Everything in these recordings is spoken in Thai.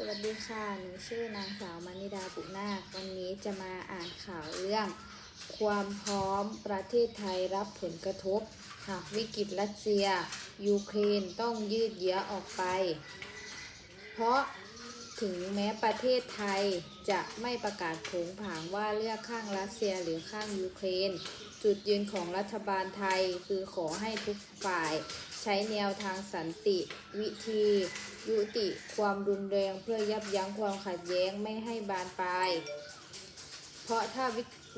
สวัสดีค่ะ หนูชื่อนางสาวมานิดาปุนาควันนี้จะมาอ่านข่าวเรื่อง ความพร้อมประเทศไทยรับผลกระทบ หากวิกฤตรัสเซีย ยูเครนต้องยืดเยื้อออกไป เพราะ ถึงแม้ประเทศไทยจะไม่ประกาศโผงผางว่าเลือกข้างรัสเซียหรือข้างยูเครน จุดยืนของรัฐบาลไทยคือขอให้ทุกฝ่าย ใช้แนวทางสันติ วิธี ยุติความรุนแรงเพื่อยับยั้งความขัดแย้งไม่ให้บานปลาย เพราะถ้า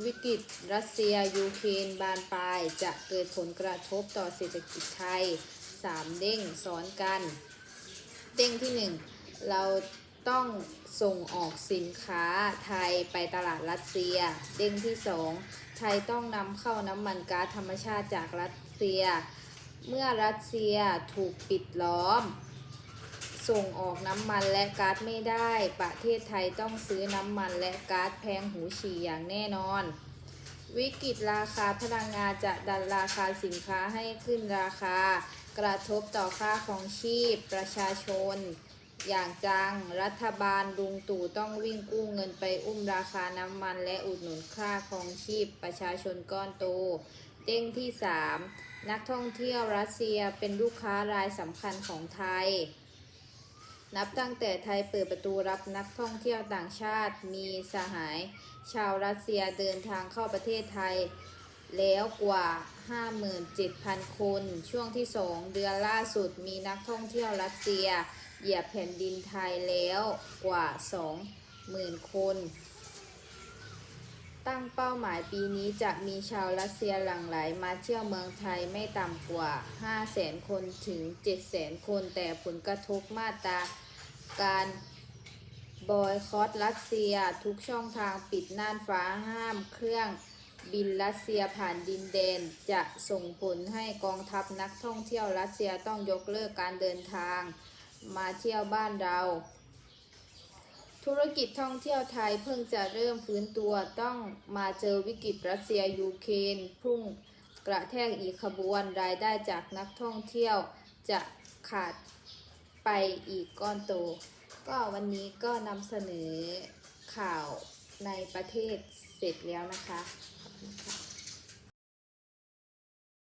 วิกฤตรัสเซียยูเครนบานปลาย จะเกิดผลกระทบต่อเศรษฐกิจไทย3เด้งซ้อนกัน เด้งที่1เรา ต้องส่งออกสินค้าไทยไปตลาดรัสเซีย เด้งที่ 2 ไทยต้องนำเข้าน้ำมันก๊าซธรรมชาติจากรัสเซีย เมื่อรัสเซียถูกปิดล้อม ส่งออกน้ำมันและก๊าซไม่ได้ ประเทศไทยต้องซื้อน้ำมันและก๊าซแพงหูฉี่อย่างแน่นอน วิกฤตราคาพลังงานจะดันราคาสินค้าให้ขึ้นราคา กระทบต่อค่าของชีพประชาชน อย่างจัง รัฐบาลลุงตู่ต้องวิ่งกู้เงินไปอุ้มราคาน้ำมันและอุดหนุนค่าของชีพประชาชนก้อนโตเด้งที่ 3 นักท่องเที่ยวรัสเซียเป็นลูกค้ารายสำคัญของไทย นับตั้งแต่ไทยเปิดประตูรับนักท่องเที่ยวต่างชาติมีสหาย ชาวรัสเซียเดินทางเข้าประเทศไทย แล้วกว่า 57,000 คน ช่วงที่ 2 เดือนล่าสุดมีนักท่องเที่ยวรัสเซีย เหยียบแผ่นดินไทยแล้วกว่า 20,000 คน ตั้งเป้าหมายปีนี้จะมีชาวรัสเซียหลั่งไหลมาเที่ยวเมืองไทยไม่ต่ำกว่า 500,000 คนถึง 700,000 คน แต่ผลกระทบมาตราการบอยคอตรัสเซียทุกช่องทางปิดน่านฟ้าห้ามเครื่องบินรัสเซียผ่านดินแดนจะส่งผลให้กองทัพนักท่องเที่ยวรัสเซียต้องยกเลิกการเดินทาง มาเที่ยวบ้านเรา ธุรกิจท่องเที่ยวไทยเพิ่งจะเริ่มฟื้นตัวต้องมาเจอวิกฤตรัสเซียยูเครนพุ่งกระแทกอีกขบวนรายได้จากนักท่องเที่ยวจะขาดไปอีกก้อนโต ก็วันนี้ก็นำเสนอข่าวในประเทศเสร็จแล้วนะคะขอบคุณค่ะ